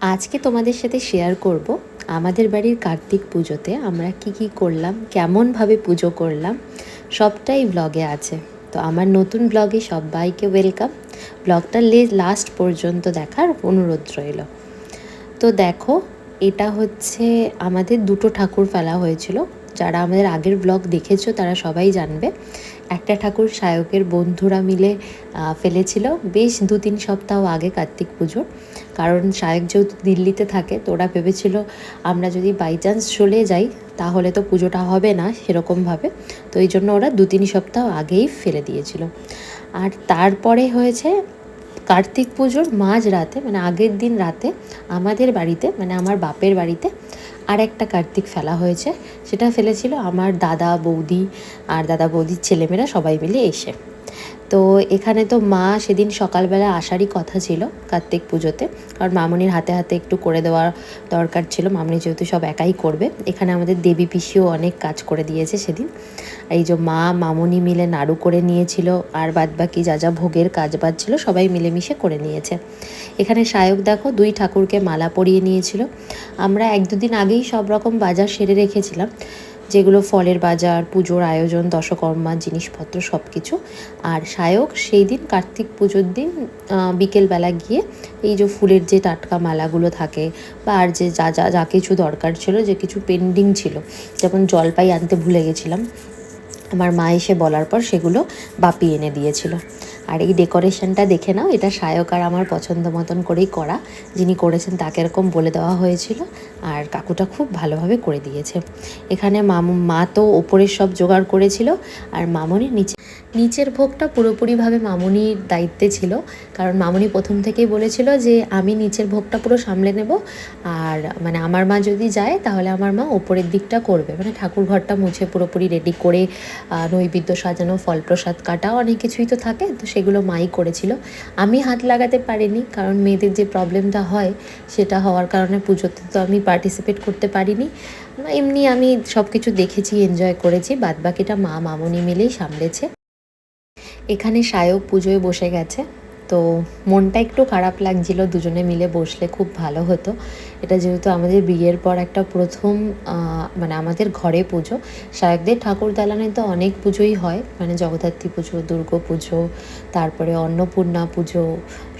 আজকে তোমাদের সাথে শেয়ার করব আমাদের বাড়ির কার্তিক পুজোতে আমরা কি কি করলাম, কেমনভাবে পুজো করলাম, সবটাই ব্লগে আছে। তো আমার নতুন ব্লগে সবাইকে ওয়েলকাম ব্লগটা লে লাস্ট পর্যন্ত দেখার অনুরোধ রইল। তো দেখো, এটা হচ্ছে আমাদের দুটো ঠাকুর ফেলা হয়েছিল। যারা আমাদের আগের ব্লগ দেখেছ, তারা সবাই জানবে। একটা ঠাকুর সায়কের বন্ধুরা মিলে ফেলেছিল। বেশ দু তিন সপ্তাহ আগে কার্তিক পুজোর। কারণ সায়ক যেহেতু দিল্লিতে থাকে, তো ওরা ভেবেছিল, আমরা যদি বাই চান্স চলে যাই, তাহলে তো পুজোটা হবে না, সেরকমভাবে। তো এই জন্য ওরা দু তিন সপ্তাহ আগেই ফেলে দিয়েছিল। আর তারপরে হয়েছে কার্তিক পুজোর মাঝ রাতে মানে আগের দিন রাতে, আমাদের বাড়িতে মানে আমার বাপের বাড়িতে আর একটা কার্তিক ফেলা হয়েছে, সেটা ফেলেছিল আমার দাদা, বৌদি আর দাদা, বৌদির ছেলেমেয়েরা সবাই মিলে এসে। তো এখানে তো মা সেদিন সকালবেলা আসারই কথা ছিল কার্তিক পুজোতে। কারণ মামনির হাতে হাতে একটু করে দেওয়ার দরকার ছিল, মামনি যেহেতু সব একাই করবে। এখানে আমাদের দেবী পিসিও অনেক কাজ করে দিয়েছে সেদিন। এই যে মা, মামনি মিলে নাড়ু করে নিয়েছিল, আর বাদ বাকি যা যা ভোগের কাজ বাজ ছিল সবাই মিলেমিশে করে নিয়েছে। এখানে সায়ক দেখো, দুই ঠাকুরকে মালা পরিয়ে নিয়েছিল। আমরা এক দুদিন আগেই সব রকম বাজার সেরে রেখেছিলাম। যেগুলো ফলের বাজার, পুজোর আয়োজন, দশকর্মা, জিনিসপত্র সব কিছু আর সায়ক, সেই দিন কার্তিক পুজোর দিন বিকেলবেলা গিয়ে এই যে ফুলের যে টাটকা মালাগুলো থাকে বা আর যে যা যা যা কিছু দরকার ছিল, যে কিছু পেন্ডিং ছিল, যেমন জলপাই আনতে ভুলে গেছিলাম, আমার মা এসে বলার পর সেগুলো বাপি এনে দিয়েছিল। আর এই ডেকোরেশনটা দেখে নাও, এটা সায়ক আর আমার পছন্দ মতন করেই করা। যিনি করেছেন তাকে এরকম বলে দেওয়া হয়েছিল আর কাকুটা খুব ভালোভাবে করে দিয়েছে। এখানে মামু, মা তো ওপরের সব জোগাড় করেছিল আর মামনি নিচে নিচের ভোগটা পুরোপুরিভাবে মামুনির দায়িত্বে ছিল। কারণ মামুনি প্রথম থেকেই বলেছিল যে, আমি নিচের ভোগটা পুরো সামলে নেব। আর মানে আমার মা যদি যায়, তাহলে আমার মা ওপরের দিকটা করবে। মানে ঠাকুর ঘরটা মুছে পুরোপুরি রেডি করে নৈবেদ্য সাজানো ফল প্রসাদ কাটা, অনেক কিছুই তো থাকে। তো সেগুলো মাই করেছিল। আমি হাত লাগাতে পারিনি, কারণ মেয়েদের যে প্রবলেমটা হয়, সেটা হওয়ার কারণে পুজোতে তো আমি পার্টিসিপেট করতে পারিনি। এমনি আমি সব কিছু দেখেছি এনজয় করেছি। বাদবাকিটা মা মামনি মিলেই সামলেছে। এখানে সায়ক পুজোয় বসে গেছে, তো মনটা একটু খারাপ লাগছিল, দুজনে মিলে বসলে খুব ভালো হতো। এটা যেহেতু আমাদের বিয়ের পর একটা প্রথম মানে আমাদের ঘরে পুজো, সায়কদের ঠাকুর দালানে তো অনেক পুজোই হয় মানে জগদ্ধাত্রী পুজো, দুর্গা পুজো, তারপরে অন্নপূর্ণা পুজো,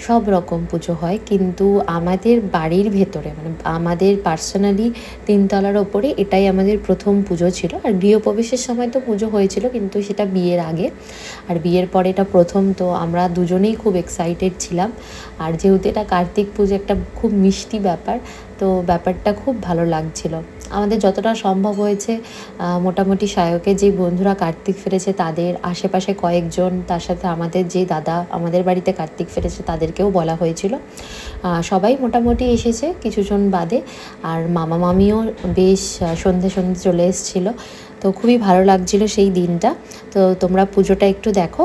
সব রকম পুজো হয়, কিন্তু আমাদের বাড়ির ভেতরে মানে আমাদের পার্সোনালি তিনতলার ওপরে এটাই আমাদের প্রথম পুজো ছিল, আর গৃহপ্রবেশের সময় তো পুজো হয়েছিল, কিন্তু সেটা বিয়ের আগে, আর বিয়ের পরে এটা প্রথম, তো আমরা দুজনেই খুব এক্সাইটেড ছিলাম, আর যেহেতু এটা কার্তিক পুজো, একটা খুব মিষ্টি ব্যাপার তো ব্যাপারটা খুব ভালো লাগছিল। আমাদের যতটা সম্ভব হয়েছে মোটামুটি সায়কের যে বন্ধুরা কার্তিক ফিরেছে তাদের আশেপাশে কয়েকজন, তার সাথে আমাদের যে দাদা আমাদের বাড়িতে কার্তিক ফিরেছে তাদেরকেও বলা হয়েছিল। সবাই মোটামুটি এসেছে কিছুজন বাদে আর মামা মামিও বেশ সন্ধে সন্ধে চলে এসেছিল। তো খুবই ভালো লাগছিল সেই দিনটা। তো তোমরা পুজোটা একটু দেখো।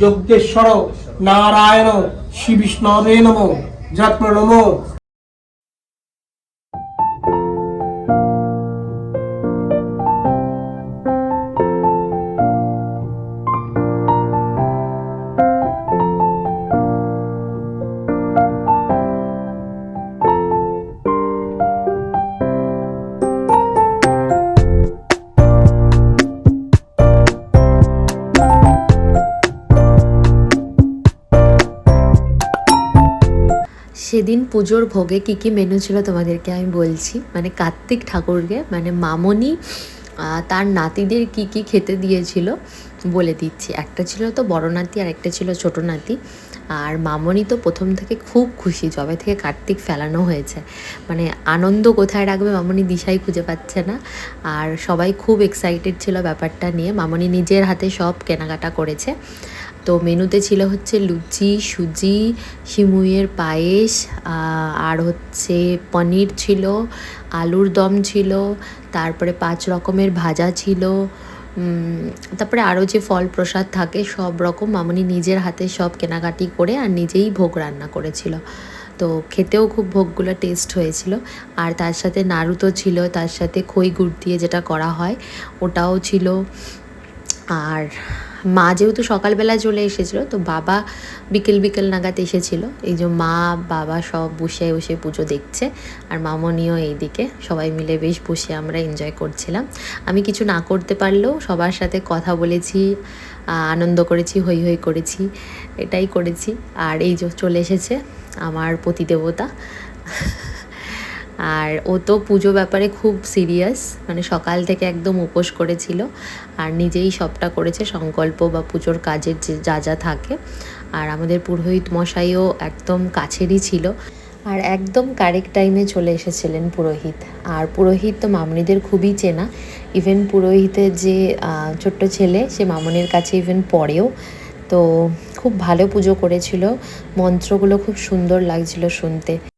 যজ্ঞেশ্বর, নারায়ণ শ্রী নম যত্ন নম। সেদিন পুজোর ভোগে কী কী মেনু ছিল তোমাদেরকে আমি বলছি? মানে কার্তিক ঠাকুরকে মানে মামনি তার নাতিদের কি কি খেতে দিয়েছিল বলে দিচ্ছি। একটা ছিল তো বড় নাতি আর একটা ছিল ছোট নাতি। আর মামনি তো প্রথম থেকে খুব খুশি জবে থেকে কার্তিক ফেলানো হয়েছে। মানে আনন্দ কোথায় রাখবে মামনি দিশাই খুঁজে পাচ্ছে না। আর সবাই খুব এক্সাইটেড ছিল ব্যাপারটা নিয়ে। মামনি নিজের হাতে সব কেনাকাটা করেছে। তো মেনুতে ছিল হচ্ছে লুচি, সুজি সিমুইয়ের পায়েস আর হচ্ছে পনির ছিল, আলুর দম ছিল, তারপরে পাঁচ রকমের ভাজা ছিল তারপরে আরও যে ফল প্রসাদ থাকে সব রকম মামনি নিজের হাতে সব কেনাকাটি করে আর নিজেই ভোগ রান্না করেছিল। তো খেতেও খুব ভোগগুলো টেস্ট হয়েছিল। আর তার সাথে নাড়ু তো ছিল, তার সাথে খই গুড় দিয়ে যেটা করা হয় ওটাও ছিল। আর মা যেহেতু সকালবেলা চলে এসেছিল, তো বাবা বিকেল বিকেল নাগাদ এসেছিল। এই যে মা, বাবা সব বসে বসে পুজো দেখছে, আর মামনিও এইদিকে। সবাই মিলে বেশ বসে আমরা এনজয় করছিলাম। আমি কিছু না করতে পারলেও সবার সাথে কথা বলেছি আনন্দ করেছি হই হই করেছি, এটাই করেছি। আর এই যে চলে এসেছে আমার পতিদেবতা। আর ও তো পুজো ব্যাপারে খুব সিরিয়াস মানে সকাল থেকে একদম উপোস করেছিল আর নিজেই সবটা করেছে, সংকল্প বা পুজোর কাজের যে যা যা থাকে। আর আমাদের পুরোহিত মশাইও একদম কাছেরই ছিল। আর একদম কারেক্ট টাইমে চলে এসেছিলেন পুরোহিত। আর পুরোহিত তো মামনিদের খুবই চেনা। ইভেন পুরোহিতের যে ছোট্ট ছেলে, সে মামনির কাছে ইভেন পড়েও। তো খুব ভালো পুজো করেছিল। মন্ত্রগুলো খুব সুন্দর লাগছিল শুনতে।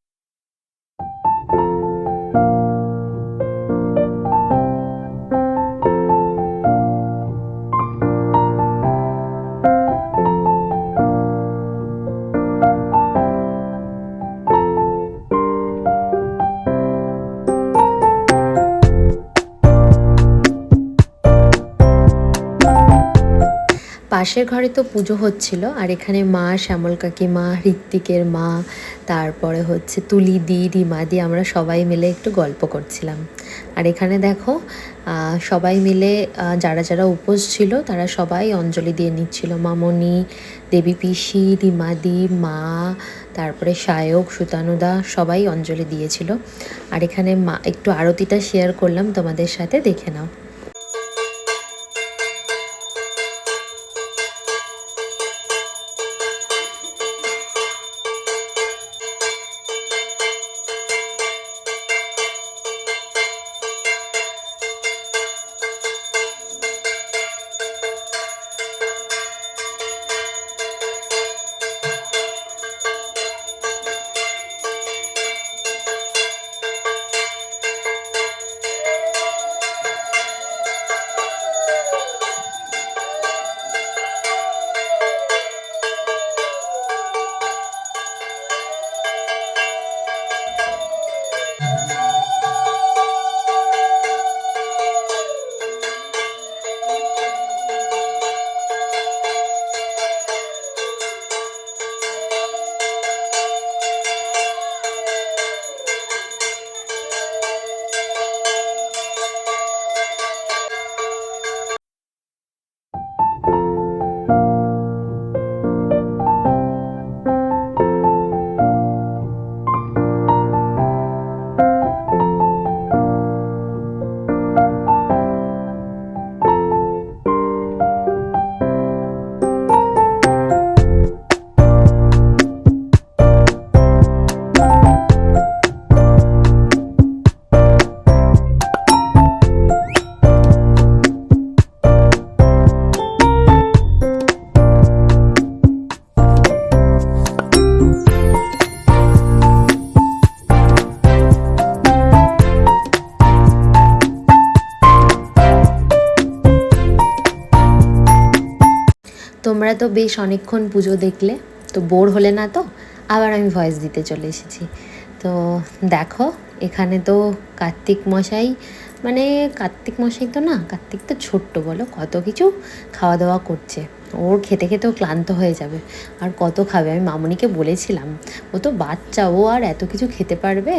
পাশের ঘরে তো পুজো হচ্ছিল, আর এখানে মা শ্যামল কাকিমা ঋত্বিকের মা, তারপরে হচ্ছে তুলি দি রিমা দি আমরা সবাই মিলে একটু গল্প করছিলাম। আর এখানে দেখো সবাই মিলে যারা যারা উপোস ছিল, তারা সবাই অঞ্জলি দিয়ে নিচ্ছিল। মামনি দেবী পিসি রিমাদি মা, তারপরে সায়ক, সুতানুদা, সবাই অঞ্জলি দিয়েছিল। আর এখানে মা, একটু আরতিটা শেয়ার করলাম তোমাদের সাথে, দেখে নাও। তোমরা তো বেশ অনেকক্ষণ পুজো দেখলে, তো বোর হলে না তো? আবার আমি ভয়েস দিতে চলে এসেছি। তো দেখো, এখানে তো কার্তিক মশাই মানে কার্তিক মশাই তো না, কার্তিক তো ছোট্ট বলো, কত কিছু খাওয়া দাওয়া করছে। ওর খেতে খেতেও ক্লান্ত হয়ে যাবে। আর কত খাবে? আমি মামনিকে বলেছিলাম। ও তো বাচ্চা, ও আর এত কিছু খেতে পারবে?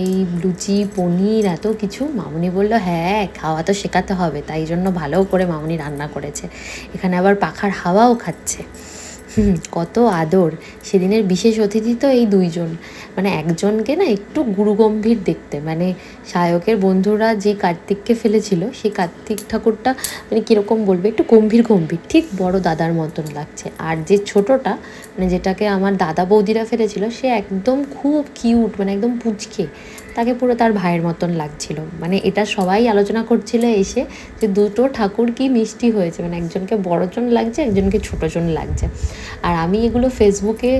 এই লুচি, পনির, এত কিছু? মামনি বলল হ্যাঁ খাওয়া তো শেখাতে হবে। তাই জন্য ভালো করে মামনি রান্না করেছে। এখানে আবার পাখার হাওয়াও খাচ্ছে। কত আদর। সেদিনের বিশেষ অতিথি তো এই দুইজন। মানে একজনকে না একটু গুরুগম্ভীর দেখতে। মানে সায়কের বন্ধুরা যে কার্তিককে ফেলেছিল সেই কার্তিক ঠাকুরটা মানে কীরকম বলবে? একটু গম্ভীর গম্ভীর। ঠিক বড় দাদার মতন লাগছে। আর যে ছোটটা মানে যেটাকে আমার দাদা বৌদিরা ফেলেছিল, সে একদম খুব কিউট মানে একদম পুচকে। তাকে পুরো তার ভাইয়ের মতন লাগছিল। মানে এটা সবাই আলোচনা করছিল এসে যে দুটো ঠাকুর কি মিষ্টি হয়েছে। মানে একজনকে বড়জন লাগছে, একজনকে ছোটজন লাগছে। আর আমি এগুলো ফেসবুকে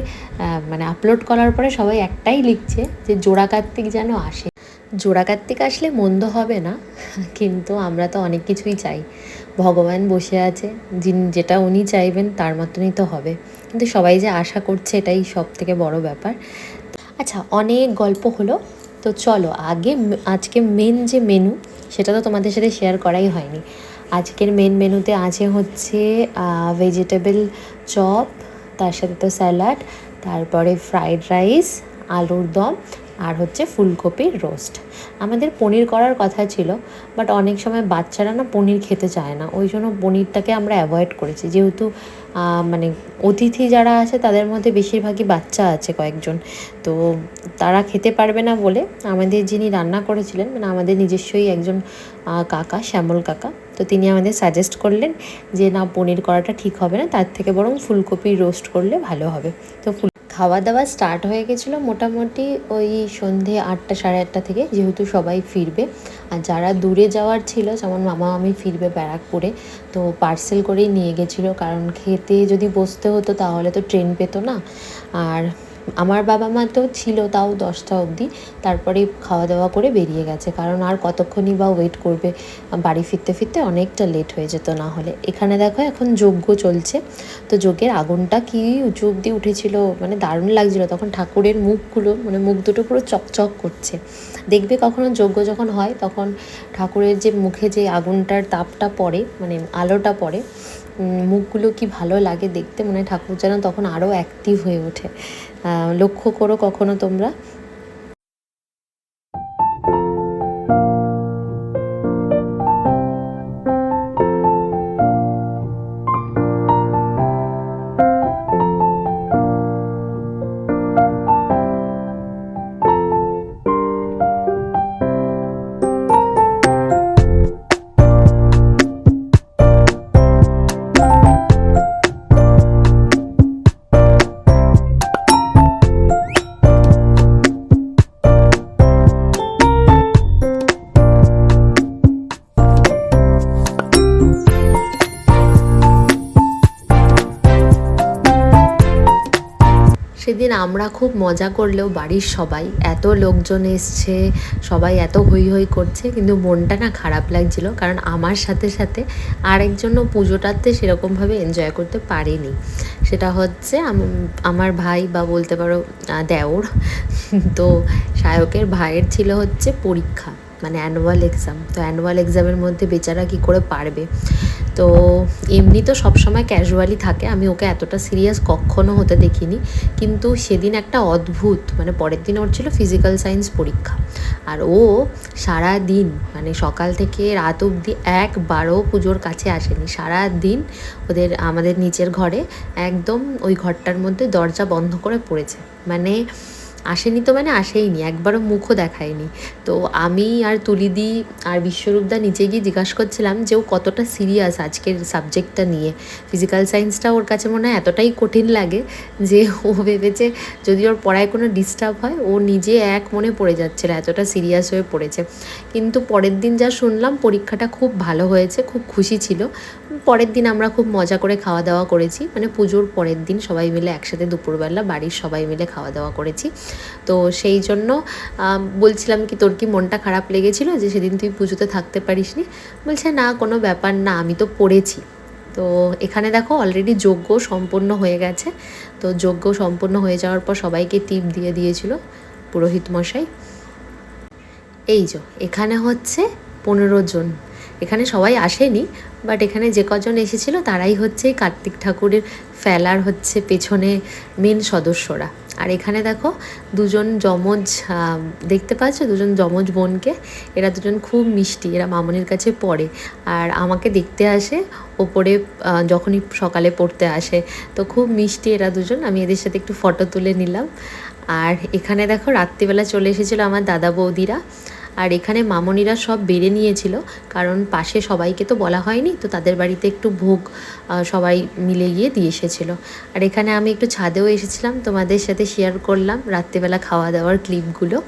মানে আপলোড করার পরে সবাই একটাই লিখছে যে জোড়া কার্তিক যেন আসে। জোড়া কার্তিক আসলে মন্দ হবে না, কিন্তু আমরা তো অনেক কিছুই চাই। ভগবান বসে আছে, যিনি যেটা উনি চাইবেন তার মতনই তো হবে। কিন্তু সবাই যে আশা করছে এটাই সব থেকে বড় ব্যাপার। আচ্ছা অনেক গল্প হলো। তো চলো, আগে আজকে মেন যে মেনু সেটা তো তোমাদের সাথে শেয়ার করাই হয়নি। আজকের মেন মেনুতে আছে হচ্ছে ভেজিটেবল চপ তার সাথে তো স্যালাড তারপরে ফ্রাইড রাইস আলুর দম, আর হচ্ছে ফুলকপির রোস্ট আমাদের পনির করার কথা ছিল বাট অনেক সময় বাচ্চারা না পনির খেতে চায় না, ওই জন্য পনিরটাকে আমরা অ্যাভয়েড করেছি। যেহেতু মানে অতিথি যারা আছে তাদের মধ্যে বেশিরভাগই বাচ্চা আছে কয়েকজন। তো তারা খেতে পারবে না বলে আমাদের যিনি রান্না করেছিলেন মানে আমাদের নিজস্বই একজন কাকা, শ্যামল কাকা, তো তিনি আমাদের সাজেস্ট করলেন যে, না, পনির করাটা ঠিক হবে না, তার থেকে বরং ফুলকপি রোস্ট করলে ভালো হবে। তো খাওয়া দাওয়া স্টার্ট হয়ে গেছিল মোটামুটি ওই সন্ধে আটটা, সাড়ে আটটা থেকে যেহেতু সবাই ফিরবে। আর যারা দূরে যাওয়ার ছিল, যেমন মামা আমি ফিরবে ব্যারাকপুরে, তো পার্সেল করেই নিয়ে গেছিল। কারণ খেতে যদি বসতে হতো তাহলে তো ট্রেন পেতো না। আর আমার বাবা মা তো ছিল তাও দশটা অবধি, তারপরে খাওয়া দাওয়া করে বেরিয়ে গেছে। কারণ আর কতক্ষণই বা ওয়েট করবে, বাড়ি ফিরতে ফিরতে অনেকটা লেট হয়ে যেত না হলে। এখানে দেখো এখন যজ্ঞ চলছে, তো যজ্ঞের আগুনটা কি উঁচু অব্দি উঠেছিল মানে দারুণ লাগছিল। তখন ঠাকুরের মুখগুলো মানে মুখ দুটো পুরো চকচক করছে। দেখবে কখনো যজ্ঞ যখন হয়, তখন ঠাকুরের যে মুখে যে আগুনটার তাপটা পড়ে মানে আলোটা পড়ে মুখগুলো কি ভালো লাগে দেখতে? মনে হয় ঠাকুর যেন তখন আরও অ্যাক্টিভ হয়ে ওঠে। লক্ষ্য করো কখনো তোমরা। আমরা খুব মজা করলেও বাড়ির সবাই, এত লোকজন এসছে, সবাই এত হই হই করছে, কিন্তু মনটা না খারাপ লাগছিল, কারণ আমার সাথে সাথে আরেকজনও পুজোটাতে সেরকমভাবে এনজয় করতে পারেনি। সেটা হচ্ছে আমার ভাই বা বলতে পারো দেওর, তো সায়কের ভাইয়ের ছিল হচ্ছে পরীক্ষা মানে অ্যানুয়াল এক্সাম তো অ্যানুয়াল এক্সামের মধ্যে বেচারা কি করে পারবে? তো এমনি তো সবসময় ক্যাজুয়ালি থাকে, আমি ওকে এতটা সিরিয়াস কখনো হতে দেখিনি। কিন্তু সেদিন একটা অদ্ভুত মানে পরের দিন ওর ছিল ফিজিক্যাল সায়েন্স পরীক্ষা। আর ও সারা দিন মানে সকাল থেকে রাত অবধি একবারও পুজোর কাছে আসেনি। সারা দিন ওদের, আমাদের নিচের ঘরে একদম ওই ঘরটার মধ্যে দরজা বন্ধ করে পড়েছে। মানে আসেনি তো মানে আসেইনি, একবারও মুখও দেখায়নি। তো আমি আর তুলিদি আর বিশ্বরূপদা নিচে গিয়ে জিজ্ঞাসা করছিলাম যে ও কতটা সিরিয়াস আজকের সাবজেক্টটা নিয়ে। ফিজিক্যাল সায়েন্সটা ওর কাছে মনে হয় এতটাই কঠিন লাগে যে ও ভেবেছে যদি ওর পড়ায় কোনো ডিস্টার্ব হয়, ও নিজে এক মনে পড়ে যাচ্ছিল এতটা সিরিয়াস হয়ে পড়েছে। কিন্তু পরের দিন যা শুনলাম, পরীক্ষাটা খুব ভালো হয়েছে, খুব খুশি ছিল। পরের দিন আমরা খুব মজা করে খাওয়া দাওয়া করেছি। মানে পুজোর পরের দিন সবাই মিলে একসাথে দুপুরবেলা বাড়ির সবাই মিলে খাওয়া দাওয়া করেছি। তো সেই জন্য বলছিলাম কি তোর কি মনটা খারাপ লেগেছিল যে সেদিন তুই পুজোতে থাকতে পারিসনি? বলছে, না, কোনো ব্যাপার না, আমি তো পড়েছি। তো এখানে দেখো অলরেডি যজ্ঞ সম্পূর্ণ হয়ে গেছে। তো যজ্ঞ সম্পূর্ণ হয়ে যাওয়ার পর সবাইকে টিপ দিয়ে দিয়েছিল পুরোহিত মশাই। এই যে, এখানে হচ্ছে পনেরো জন এখানে সবাই আসেনি বাট এখানে যে কজন এসেছিল তারাই হচ্ছে কার্তিক ঠাকুরের ফেলার হচ্ছে পেছনে মেন সদস্যরা। আর এখানে দেখো দুজন যমজ দেখতে পাচ্ছ? দুজন যমজ বোনকে। এরা দুজন খুব মিষ্টি, এরা মামনির কাছে পড়ে। আর আমাকে দেখতে আসে, ওপরে যখনই সকালে পড়তে আসে, তো খুব মিষ্টি এরা দুজন। আমি এদের সাথে একটু ফটো তুলে নিলাম। আর এখানে দেখো রাত্রিবেলা চলে এসেছিল আমার দাদা বৌদিরা। আর এখানে মামনিরা সব বেড়ে নিয়েছিল, কারণ পাশে সবাইকে তো বলা হয়নি, তো তাদের বাড়িতে একটু ভোগ সবাই মিলে গিয়ে দিয়ে এসেছিল। আর এখানে আমি একটু ছাদেও এসেছিলাম, তোমাদের সাথে শেয়ার করলাম রাত্রিবেলা খাওয়া দাওয়ার ক্লিপগুলো